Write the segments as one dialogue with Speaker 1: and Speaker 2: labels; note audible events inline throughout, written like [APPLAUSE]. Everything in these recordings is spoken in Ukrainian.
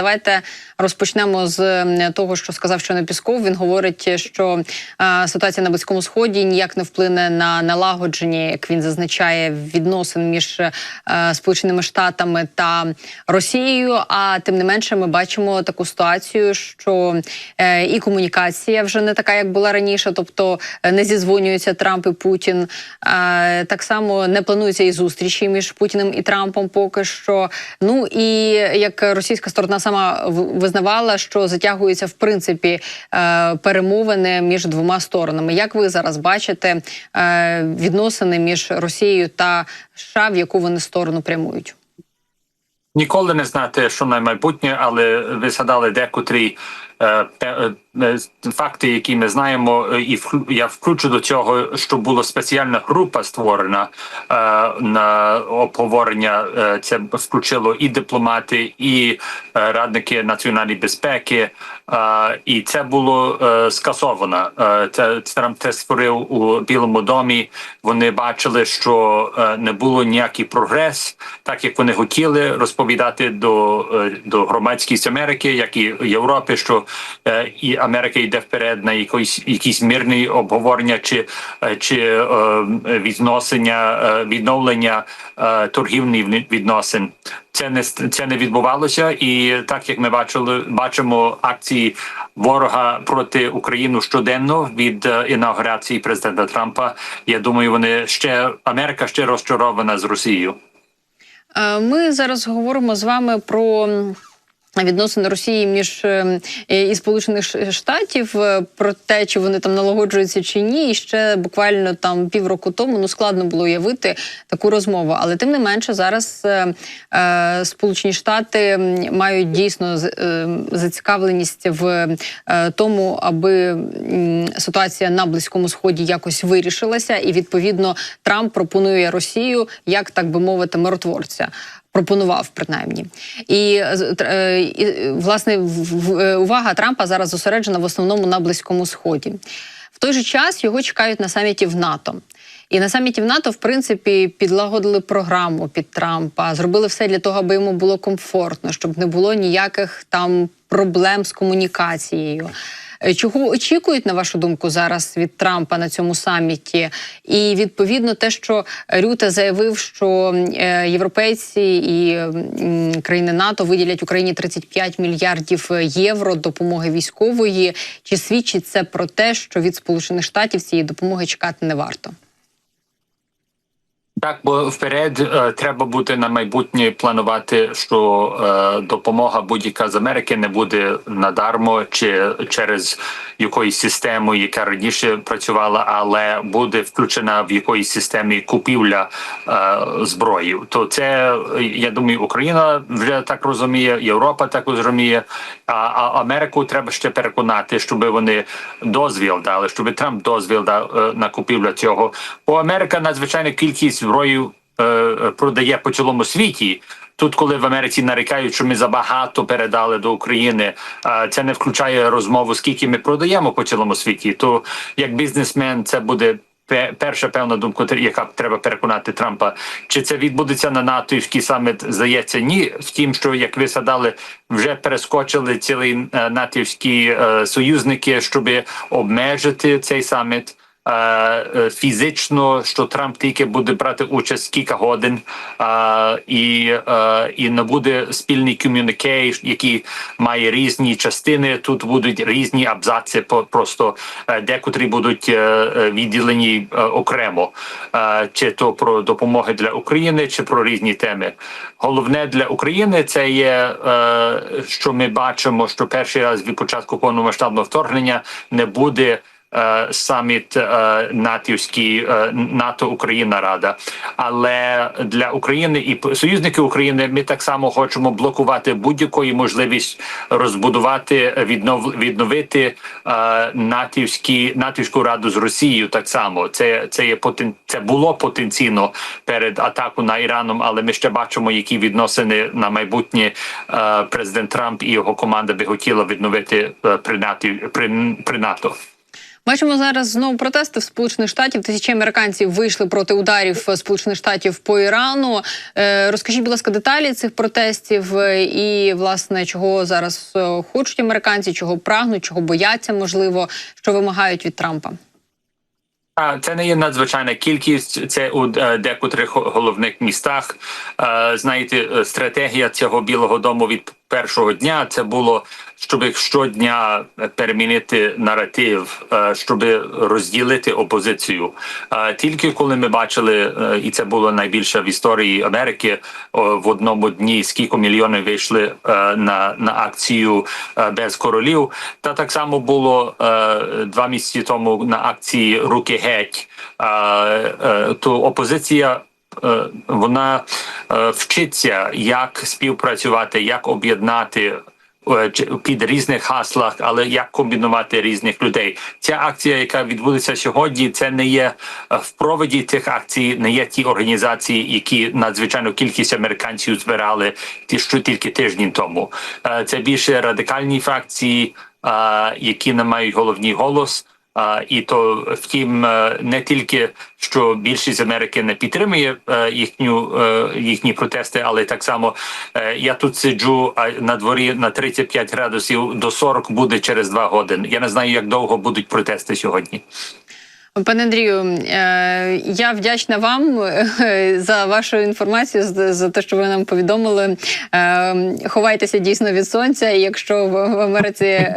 Speaker 1: Давайте розпочнемо з того, що сказав щойно Пісков. Він говорить, що е, ситуація на близькому сході ніяк не вплине на налагодження, як він зазначає, відносин між е, Сполученими Штатами та Росією. А тим не менше, ми бачимо таку ситуацію, що е, і комунікація вже не така, як була раніше, тобто е, не зізвонюються Трамп і Путін. Е, так само не планується і зустрічі між Путіним і Трампом поки що. Ну і як російська сторона сама визнавала, що затягуються в принципі е, перемовини між двома сторонами. Як ви зараз бачите е, відносини між Росією та США, в яку вони сторону прямують?
Speaker 2: Ніколи не знати, що на майбутнє, але ви згадали декотрі е, пе- е, факти, які ми знаємо, е, і вклю- я включу до цього, що була спеціальна група створена е, на обговорення. Е, це включило і дипломати, і е, радники національної безпеки. Е, і це було е, скасовано. Е, це Трамп це створив у Білому домі. Вони бачили, що е, не було ніякий прогрес, так як вони хотіли розповідати до, е, до громадськості Америки, як і Європи, що е, і Америка йде вперед на якісь якісь мирні обговорення чи, е, чи е, відносення е, відновлення е, торгівних відносин. Це не це не відбувалося, і так як ми бачили, бачимо акції ворога проти України щоденно від е, інаугурації президента Трампа. Я думаю, вони ще Америка ще розчарована з Росією.
Speaker 1: Е, Ми зараз говоримо з вами про. Відносини Росії між е, і Сполучених Штатів е, про те, чи вони там налагоджуються чи ні, і ще буквально там півроку тому ну складно було уявити таку розмову. Але тим не менше, зараз е, е, Сполучені Штати мають дійсно е, зацікавленість в е, тому, аби ситуація на близькому сході якось вирішилася, і відповідно Трамп пропонує Росію як так би мовити миротворця. Пропонував принаймні, і, е, і власне е, увага Трампа зараз зосереджена в основному на близькому сході. В той же час його чекають на саміті в НАТО. І на саміті в НАТО, в принципі, підлагодили програму під Трампа, зробили все для того, аби йому було комфортно, щоб не було ніяких там проблем з комунікацією. Е, Чого очікують на вашу думку зараз від Трампа на цьому саміті? І відповідно те, що Рюте заявив, що е, європейці і країни НАТО виділять Україні 35 мільярдів євро допомоги військової. Чи свідчить це про те, що від Сполучених Штатів цієї допомоги чекати не варто?
Speaker 2: Так, бо вперед е, треба бути на майбутнє планувати, що е, допомога будь-яка з Америки не буде надармо чи через якоїсь систему, яка раніше працювала, але буде включена в якоїсь системі купівля е, зброї. То це я думаю, Україна вже так розуміє, Європа так розуміє. А, а Америку треба ще переконати, щоб вони дозвіл дали, щоб Трамп дозвіл дав е, на купівлю цього. Бо Америка надзвичайна кількість зброї е, продає по цілому світі. Тут, коли в Америці нарікають, що ми забагато передали до України, це не включає розмову, скільки ми продаємо по цілому світі. То як бізнесмен, це буде перша певна думка, яка треба переконати Трампа. Чи це відбудеться на натовський саміт? Здається, ні. Втім, що як ви згадали, вже перескочили цілий е, натівські е, союзники, щоб обмежити цей саміт. Е, Фізично, що Трамп тільки буде брати участь кілька годин, і, е, і не буде спільний ком'юніке, який має різні частини. Тут будуть різні абзаци, просто е, декотрі будуть відділені окремо, чи то про допомоги для України, чи про різні теми. Головне для України це є, що ми бачимо, що перший раз від початку повномасштабного вторгнення не буде. Е, Саміт е, натівський е, НАТО Україна Рада, але для України і союзники України ми так само хочемо блокувати будь-якої можливість розбудувати віднов відновити натівські натівську раду з Росією. Так само це це є потен, це було потенційно перед атаку на Іраном, але ми ще бачимо, які відносини на майбутнє президент Трамп і його команда би хотіла відновити при НАТО при, при НАТО.
Speaker 1: Бачимо зараз знову протести в Сполучених Штатів. Тисячі американців вийшли проти ударів Сполучених Штатів по Ірану. Е, Розкажіть, будь ласка, деталі цих протестів е, і власне чого зараз е, хочуть американці, чого прагнуть, чого бояться, можливо, що вимагають від Трампа.
Speaker 2: Це не є надзвичайна кількість. Це у декотрих головних містах. Знаєте, стратегія цього білого дому від першого дня це було, щоб щодня перемінити наратив, е, щоб розділити опозицію. Е, Тільки коли ми бачили, е, і це було найбільше в історії Америки, в одному дні скільки мільйонів вийшли на, на акцію без королів. Та так само було два місяці тому на акції Руки геть. То опозиція. Е, Вона е, вчиться, як співпрацювати, як об'єднати е, під різних хаслах, але як комбінувати різних людей. Ця акція, яка відбудеться сьогодні, це не є в проводі тих акцій, не є ті організації, які надзвичайну кількість американців збирали ті, що тільки тиждень тому. Це більше радикальні фракції, які не мають головний голос. А, і то втім, е, не тільки що більшість Америки не підтримує е, їхню е, їхні протести, але так само я тут сиджу а на дворі на 35 градусів до 40 буде через два години. Я не знаю, як довго будуть протести сьогодні.
Speaker 1: Пане Андрію, е, я вдячна вам е, [LAUGHS] за вашу інформацію, за- те, що ви нам повідомили. Е, Ховайтеся дійсно від сонця. І якщо в Америці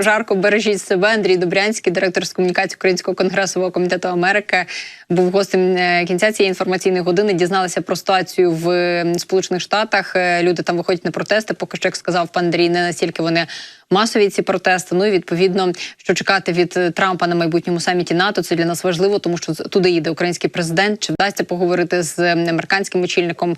Speaker 1: жарко бережіть себе, Андрій Добрянський, директор з комунікації Українського конгресового комітету Америки, був гостем кінця цієї інформаційної години. Дізналися про ситуацію в Сполучених Штатах. Люди там виходять на протести. Поки що, як сказав пан Андрій, не настільки вони масові ці протести. Ну і відповідно, що чекати від е, Трампа на майбутньому саміті НАТО. Це для нас важливо, тому що туди їде український президент. Чи вдасться поговорити з е, американським очільником?